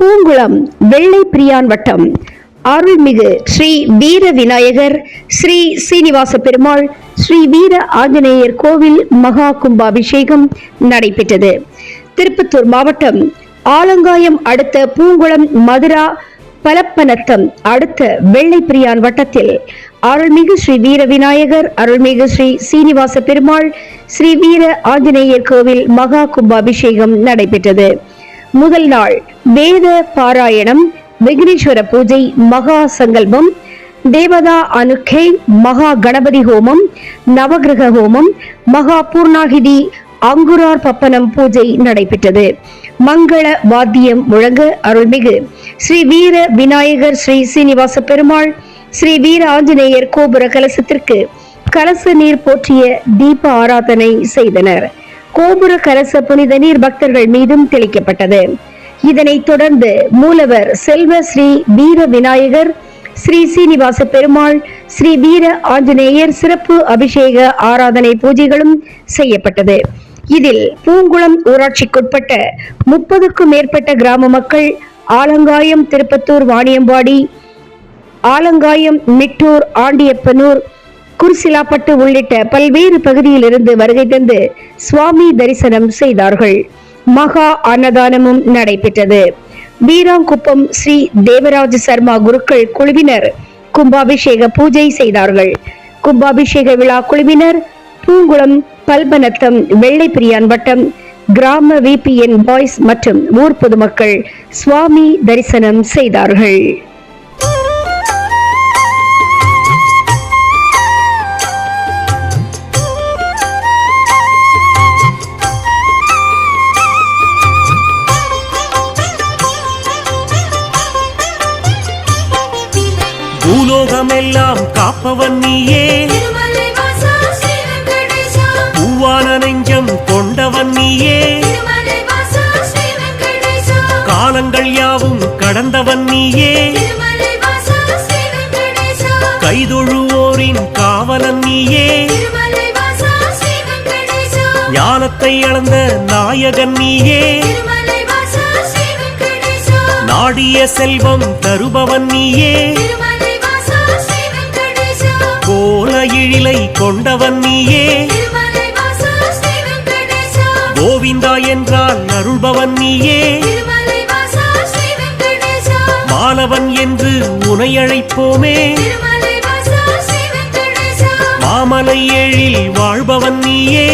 பூங்குளம் வெள்ளை பிரியான் வட்டம். அருள்மிகு ஸ்ரீ வீர விநாயகர் ஸ்ரீ சீனிவாச பெருமாள் ஸ்ரீ வீர ஆஞ்சநேயர் கோவில் மகா கும்பாபிஷேகம் நடைபெற்றது. திருப்பத்தூர் மாவட்டம் ஆலங்காயம் அடுத்த பூங்குளம் மதுரா பலப்பனத்தம் அடுத்த வெள்ளைப்பிரியான் வட்டத்தில். அருள்மிகு ஸ்ரீ வீர விநாயகர் அருள்மிகு ஸ்ரீ சீனிவாச பெருமாள் ஸ்ரீ வீர ஆஞ்சநேயர் கோவில் மகா கும்பாபிஷேகம் நடைபெற்றது. முதல் நாள் வேத பாராயணம் விக்னேஸ்வர பூஜை மகா சங்கல்பம் தேவதா அனுக்கை மகா கணபதி ஹோமம் நவகிரக ஹோமம் மகா பூர்ணாகிதி அங்குரார் பப்பனம் பூஜை நடைபெற்றது. மங்கள வாத்தியம் முழங்க அருள்மிகு ஸ்ரீ வீர விநாயகர் ஸ்ரீ சீனிவாச பெருமாள் ஸ்ரீ வீர ஆஞ்சநேயர் கோபுர கலசத்திற்கு கலச நீர் போற்றிய தீப ஆராதனை செய்தனர். கோபுர கரச புனித நீர் பக்தர்கள் மீதும் தெளிக்கப்பட்டது. இதனைத் தொடர்ந்து மூலவர் செல்வ ஸ்ரீ வீர விநாயகர் ஸ்ரீ சீனிவாச பெருமாள் ஸ்ரீ வீர ஆஞ்சநேயர் சிறப்பு அபிஷேக ஆராதனை பூஜைகளும் செய்யப்பட்டது. இதில் பூங்குளம் ஊராட்சிக்குட்பட்ட முப்பதுக்கும் மேற்பட்ட கிராம மக்கள் ஆலங்காயம் திருப்பத்தூர் வாணியம்பாடி ஆலங்காயம் மிட்டூர் ஆண்டியப்பனூர் குர்சிலாப்பட்டு உள்ளிட்ட பல்வேறு பகுதியிலிருந்து வருகை தந்து சுவாமி தரிசனம் செய்தார்கள். மகா அன்னதானமும் நடைபெற்றது. வீராங்குப்பம் ஸ்ரீ தேவராஜ சர்மா குருக்கள் குழுவினர் கும்பாபிஷேக பூஜை செய்தார்கள். கும்பாபிஷேக விழா குழுவினர் பூங்குளம் பல்பனத்தம் வெள்ளைப்பிரியான் வட்டம் கிராம விபிஎன் பாய்ஸ் மற்றும் ஊர் பொதுமக்கள் சுவாமி தரிசனம் செய்தார்கள். காப்பவன் நீயே பூவான நெஞ்சம் கொண்டவன் நீயே காலங்கள் யாவும் கடந்தவன் நீயே கைதொழுவோரின் காவலன் நீயே ஞானத்தை அளந்த நாயகன் நீயே திருமலை வாசா ஸ்ரீ வெங்கடேசா. நாடிய செல்வம் தருபவன் நீயே கோல எழிலை கொண்டவன் நீயே. கோவிந்தா என்றால் அருள்பவன் நீயே. மாணவன் என்று உனை அழைப்போமே மாமலை ஏழில் வாழ்பவன் நீயே.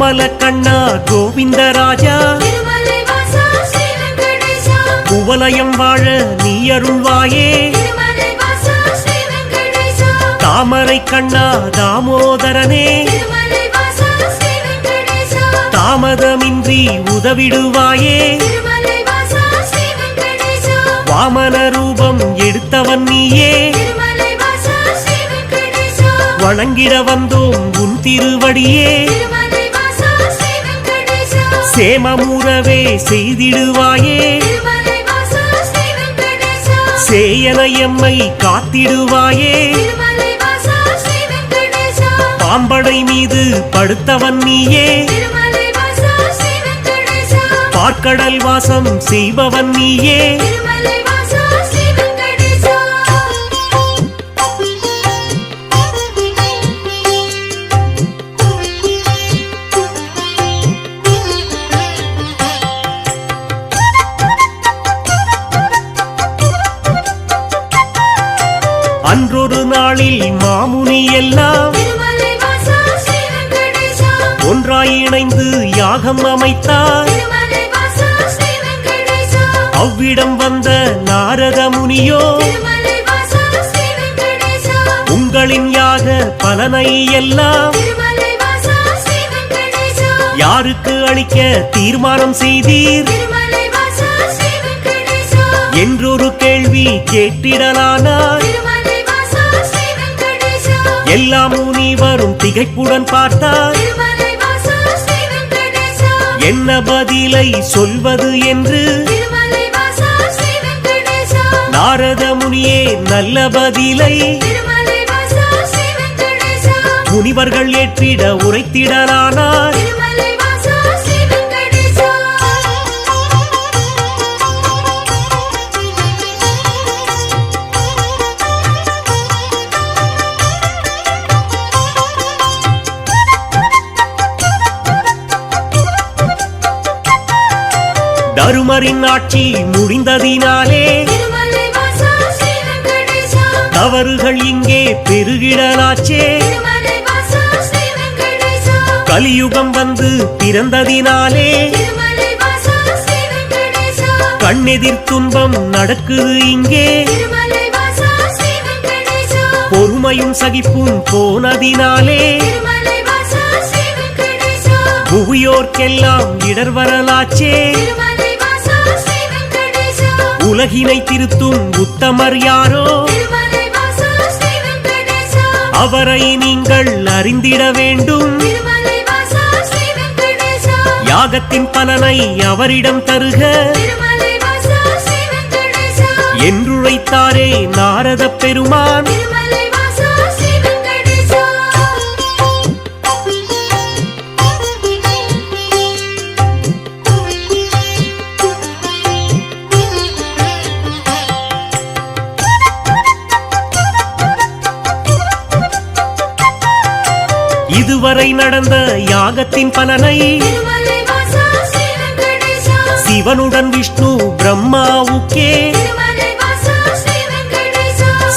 கோமல கண்ணா ஸ்ரீ வெங்கடேசா. குவலயம் வாழ நீ அருள்வாயே. தாமரை கண்ணா தாமோதரனே. தாமதமின்றி உதவிடுவாயே. வாமன ரூபம் எடுத்தவன் நீயே. வணங்கிட வந்தோம் உன் திருவடியே. சேமமுறவே செய்திடுவாயே. திருமலை வாசா ஸ்ரீ வெங்கடேசா சேயன எம்மை காத்திடுவாயே. பாம்படை மீது படுத்தவன் நீயே. பார்க்கடல் வாசம் செய்பவன் நீயே. மாமுனி எல்லாம் ஒன்றாய் இணைந்து யாகம் அமைத்தார். அவ்விடம் வந்த நாரத முனியோ உங்களின் யாக பலனை எல்லாம் யாருக்கு அளிக்க தீர்மானம் செய்தீர்? என்றொரு கேள்வி கேட்டிடலானார். எல்லாம் எல்லா முனிவரும் திகைப்புடன் பார்த்தார். என்ன பதிலை சொல்வது என்று? நாரத முனியே நல்ல பதிலை. முனிவர்கள் ஏற்றிட உரைத்திடலானார். தருமரின் ஆட்சி முடிந்ததினாலே தவறுகள் இங்கே பெருகிடலாச்சே. கலியுகம் வந்து பிறந்ததினாலே கண்ணெதிர் துன்பம் நடக்குது இங்கே. பொறுமையும் சகிப்பும் போனதினாலே புவியோர்க்கெல்லாம் இடர் வரலாச்சே உலகினை திருத்தும் உத்தமர் யாரோ? அவரை நீங்கள் அறிந்திட வேண்டும். யாகத்தின் பலனை அவரிடம் தருக. என்றுழைத்தாரே நாரத பெருமான். இதுவரை நடந்த யாகத்தின் பலனை சிவனுடன் விஷ்ணு பிரம்மாவுக்கே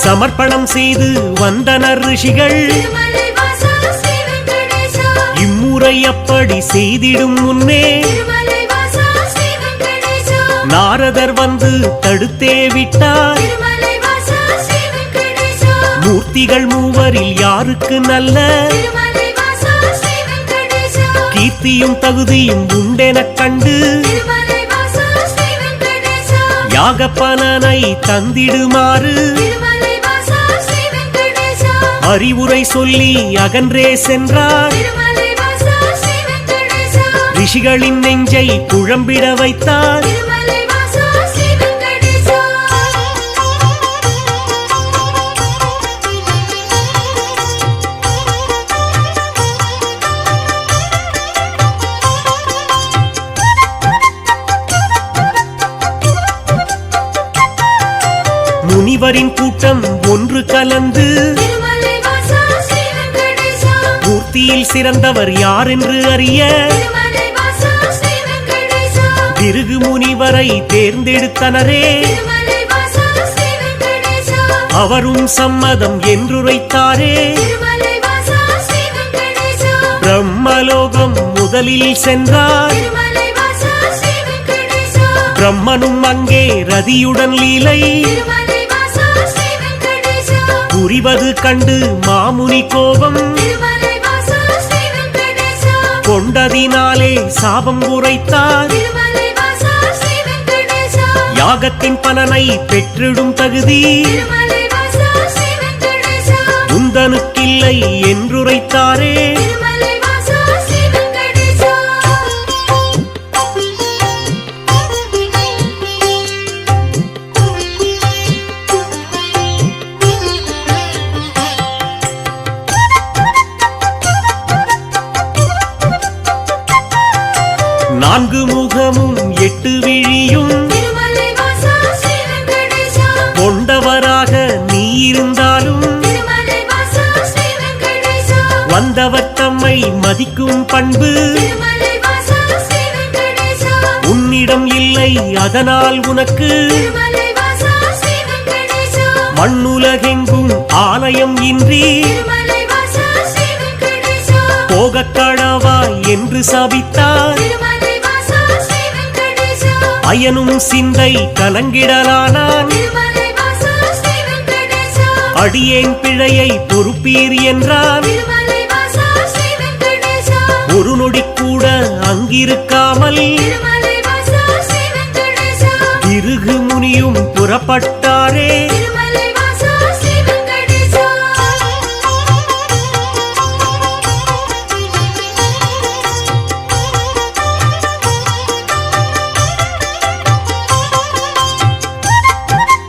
சமர்ப்பணம் செய்து வந்தனர் ரிஷிகள் இம்முறை அப்படி செய்திடும் முன்னே நாரதர் வந்து தடுத்தே விட்டார் மூர்த்திகள் மூவரில் யாருக்கு நல்ல கீர்த்தியும் தகுதியும் உண்டெனக் கண்டு திருமலை யாக பலனை தந்திடுமாறு அறிவுரை சொல்லி அகன்றே சென்றார். ரிஷிகளின் நெஞ்சை குழம்பிட வைத்தார். வெங்கடேசா மூர்த்தியில் சிறந்தவர் யார் என்று அறிய பிருகு முனிவரை தேர்ந்தெடுத்தனரே. அவரும் சம்மதம் என்றுரைத்தாரே. பிரம்மலோகம் முதலில் சென்றார். பிரம்மனும் அங்கே ரதியுடன் லீலை. புரிவது கண்டு மாமுனி கோபம். கொண்டதினாலே சாபம் உரைத்தார். யாகத்தின் பலனை பெற்றிடும் தகுதி. உந்தனுக்கில்லை என்றுரைத்தாரே. நான்கு முகமும் எட்டு விழியும். கொண்டவராக நீ இருந்தாலும். வந்தவர் தம்மை மதிக்கும் பண்பு. உன்னிடம் இல்லை அதனால் உனக்கு. மண்ணுலகெங்கும் ஆலயம் இன்றி. திருமலை வாசா ஸ்ரீ வெங்கடேசா போகக் கடவா என்று சபித்தார். அயனும் சிந்தை கலங்கிடலானான். அடியேன் பிழையை பொறுப்பீர் என்றான். ஒரு நொடி கூட அங்கிருக்காமல் திருகு முனியும் புறப்பட்ட